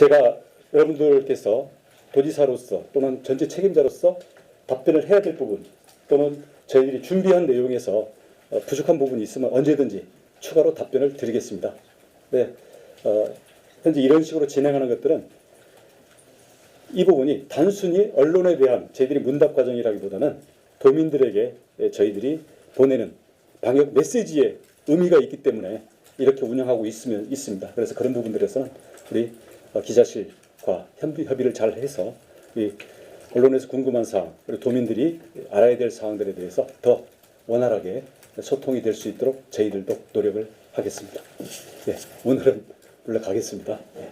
제가 여러분들께서 도지사로서 또는 전체 책임자로서 답변을 해야 될 부분 또는 저희들이 준비한 내용에서 어, 부족한 부분이 있으면 언제든지 추가로 답변을 드리겠습니다. 네, 어, 현재 이런 식으로 진행하는 것들은 이 부분이 단순히 언론에 대한 저희들이 문답 과정이라기보다는 도민들에게 저희들이 보내는 방역 메시지의 의미가 있기 때문에 이렇게 운영하고 있으면 있습니다. 그래서 그런 부분들에서는 우리 어, 기자실과 협의, 협의를 잘 해서 이 언론에서 궁금한 사항 그리고 도민들이 알아야 될 사항들에 대해서 더 원활하게 소통이 될 수 있도록 저희들도 노력을 하겠습니다. 예, 오늘은 물러가겠습니다. 예.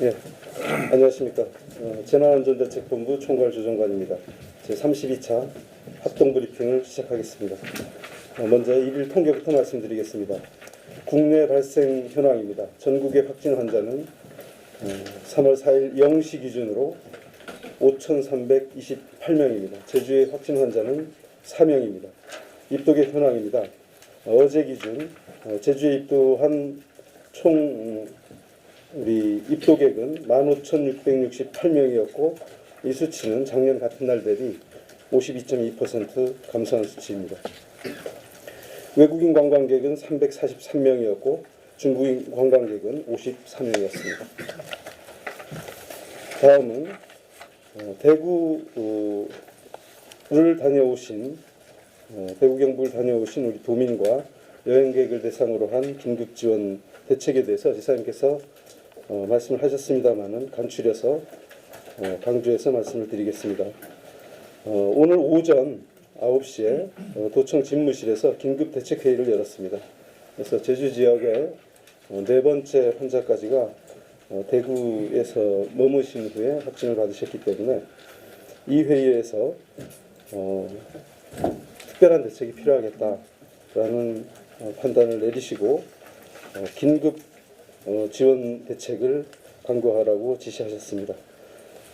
예, 안녕하십니까. 어, 재난안전대책본부 총괄조정관입니다. 제 32차 합동브리핑을 시작하겠습니다. 어, 먼저 일일 통계부터 말씀드리겠습니다. 국내 발생 현황입니다. 전국의 확진 환자는 어, 3월 4일 0시 기준으로 5,328명입니다. 제주의 확진 환자는 4명입니다. 입도계 현황입니다. 어, 어제 기준 어, 제주에 입도한 총 음, 우리 입도객은 15,668명이었고 이 수치는 작년 같은 날 대비 52.2% 감소한 수치입니다. 외국인 관광객은 343명이었고 중국인 관광객은 54명이었습니다. 다음은 어, 대구를 다녀오신 어, 대구 경북을 다녀오신 우리 도민과 여행객을 대상으로 한 긴급 지원 대책에 대해서 지사님께서 어, 말씀을 하셨습니다만은 간추려서 어, 강조해서 말씀을 드리겠습니다. 어, 오늘 오전 9시에 어, 도청 집무실에서 긴급 대책 회의를 열었습니다. 그래서 제주 지역의 어, 네 번째 환자까지가 어, 대구에서 머무신 후에 확진을 받으셨기 때문에 이 회의에서 어, 특별한 대책이 필요하겠다라는 어, 판단을 내리시고 어, 긴급 어, 지원 대책을 강구하라고 지시하셨습니다.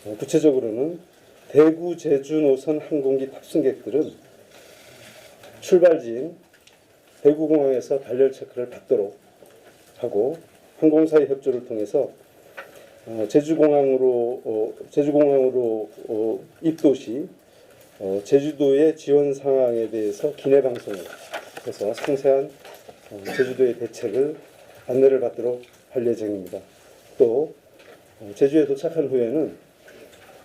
어, 구체적으로는 대구 제주 노선 항공기 탑승객들은 출발지인 대구공항에서 발열 체크를 받도록 하고 항공사의 협조를 통해서 어, 제주공항으로 어, 제주공항으로 어, 입도 시 어, 제주도의 지원 상황에 대해서 기내 방송을 해서 상세한 어, 제주도의 대책을 안내를 받도록 할 예정입니다. 또 어, 제주에 도착한 후에는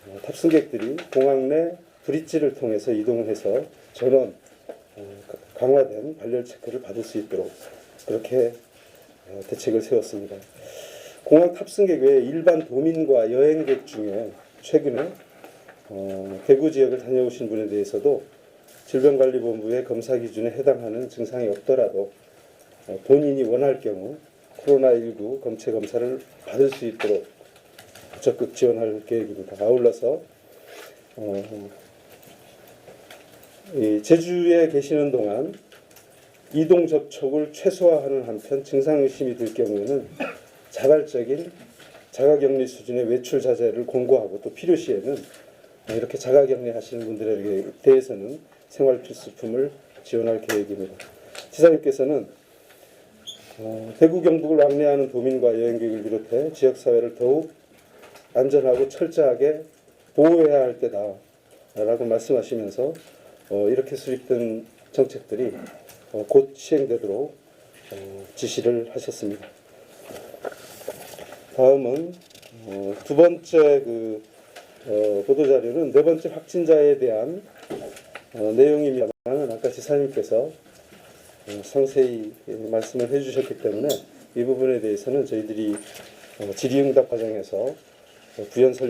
어, 탑승객들이 공항 내 브릿지를 통해서 이동을 해서 전원 어, 가- 강화된 발열 체크를 받을 수 있도록 그렇게 어, 대책을 세웠습니다. 공항 탑승객 외에 일반 도민과 여행객 중에 최근에 어, 대구 지역을 다녀오신 분에 대해서도 질병관리본부의 검사 기준에 해당하는 증상이 없더라도 어, 본인이 원할 경우 코로나19 검체 검사를 받을 수 있도록 적극 지원할 계획입니다. 아울러서 어, 이 제주에 계시는 동안 이동 접촉을 최소화하는 한편 증상 의심이 들 경우에는 자발적인 자가격리 수준의 외출 자제를 권고하고 또 필요시에는 이렇게 자가격리 하시는 분들에 대해서는 생활 필수품을 지원할 계획입니다. 지사님께서는 어, 대구 경북을 왕래하는 도민과 여행객을 비롯해 지역 사회를 더욱 안전하고 철저하게 보호해야 할 때다 라고 말씀하시면서 어, 이렇게 수립된 정책들이 어, 곧 시행되도록 어, 지시를 하셨습니다. 다음은 어, 두 번째 그 어, 보도 자료는 네 번째 확진자에 대한 어, 내용입니다만 아까 지사님께서 어, 상세히 말씀을 해주셨기 때문에 이 부분에 대해서는 저희들이 어, 질의응답 과정에서 어, 부연 설명